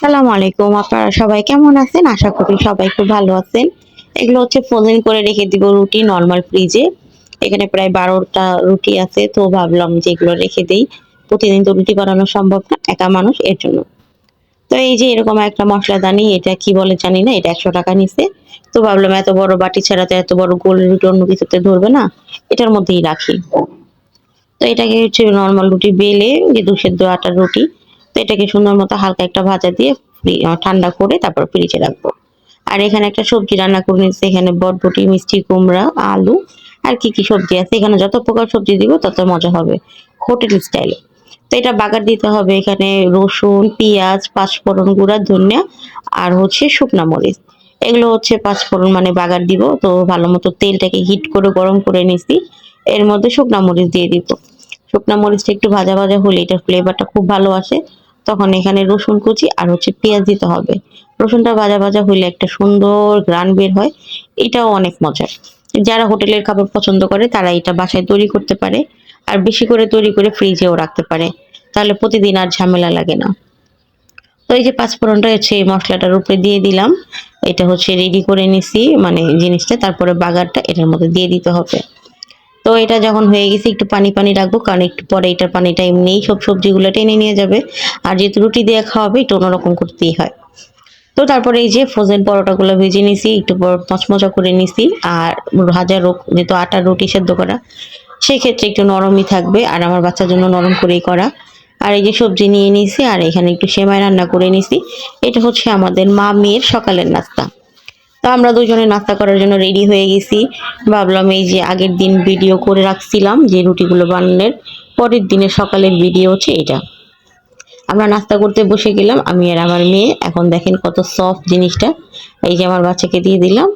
সালাম আলাইকুম আপনারা সবাই কেমন আছেন? আশা করি সবাই খুব ভালো আছেন। এগুলো হচ্ছে ফ্রোজেন করে রেখে দিব রুটি, নর্মাল ফ্রিজে। এখানে প্রায় বারোটা রুটি আছে, তো ভাবলাম যে এগুলো রেখে দেই। প্রতিদিন তো রুটি বানানো সম্ভব না, একা মানুষ, এর জন্য। তো এই যে এরকম একটা মশলাদানি এটা কি বলে জানি না, এটা একশো টাকা নিছে। তো ভাবলাম এত বড় বাটি ছাড়া তো এত বড় গোল রুটি অন্য কিছুতে ধরবে না, এটার মধ্যেই রাখি। তো এটাকে হচ্ছে নর্মাল রুটি বেলে, যে দু সেদ্ধ আটার রুটি তো এটাকে সুন্দর মতো হালকা একটা ভাজা দিয়ে ঠান্ডা করে তারপর ফ্রিজে রাখব। আর এখানে একটা সবজি রান্না করে নিচ্ছি এখানে বটবটি, মিষ্টি কুমড়া, আলু, আর কি কি সবজি আছে। এখানে যত প্রকার সবজি দিব, তত মজা হবে হোটেল স্টাইলে। তো এটা বাগার দিতে হবে। এখানে রসুন, পেঁয়াজ, পাঁচফোড়ন, গুঁড়া, ধনিয়া, আর হচ্ছে শুকনা মরিচ। এগুলো হচ্ছে পাঁচফোড়ন মানে বাগার দিব। তো ভালো মতো তেলটাকে হিট করে, গরম করে নিছি। এর মধ্যে শুকনা মরিচ দিয়ে দিব। শুকনা মরিচটা একটু ভাজা ভাজা হলে এটার ফ্লেভারটা খুব ভালো আসে। তখন এখানে রসুন কুচি আর হচ্ছে পেঁয়াজ দিতে হবে। রসুনটা ভাজা ভাজা হলে একটা সুন্দর গ্রান বের হয়, এটাও অনেক মজার। যারা হোটেলের খাবার পছন্দ করে, তারা এটা বাসায় তৈরি করতে পারে আর বেশি করে তৈরি করে ফ্রিজেও রাখতে পারে। তাহলে প্রতিদিন আর ঝামেলা লাগে না। তো এই যে পাঁচফোড়নটা হচ্ছে এই মশলাটার উপরে দিয়ে দিলাম, এটা হচ্ছে রেডি করে নিছি মানে জিনিসটা, তারপরে বাগারটা এটার মধ্যে দিয়ে দিতে হবে। তো এটা যখন হয়ে গেছে, একটু পানি পানি রাখব, কারণ একটু পরে এটার পানিটা এমনিই সব সবজিগুলো টেনে নিয়ে যাবে। আর যেহেতু রুটি দিয়ে খাওয়াবে একটু অন্যরকম করতেই হয়। তো তারপরে এই যে ফ্রোজেন পরোটাগুলো ভেজে নিছি, একটু মচমচা করে নিছি। আর হাজার রো- যেহেতু আটার রুটি সেদ্ধ করা সেই ক্ষেত্রে একটু নরমই থাকবে। আর আমার বাচ্চার জন্য নরম করেই করা। আর এই যে সবজি নিয়ে নিছি, আর এখানে একটু সেমাই রান্না করে নিছি। এটা হচ্ছে আমাদের মা মেয়ের সকালের নাস্তা। তো আমরা দুজনে নাস্তা করার জন্য রেডি হয়ে গেছি। ভাবলাম এই যে আগের দিন ভিডিও করে রাখছিলাম যে রুটিগুলো বানানোর, পরের দিনে সকালের ভিডিও হচ্ছে এটা। আমরা নাস্তা করতে বসে গেলাম, আমি আর আমার মেয়ে। এখন দেখেন কত সফট জিনিসটা। এই যে আমার বাচ্চাকে দিয়ে দিলাম।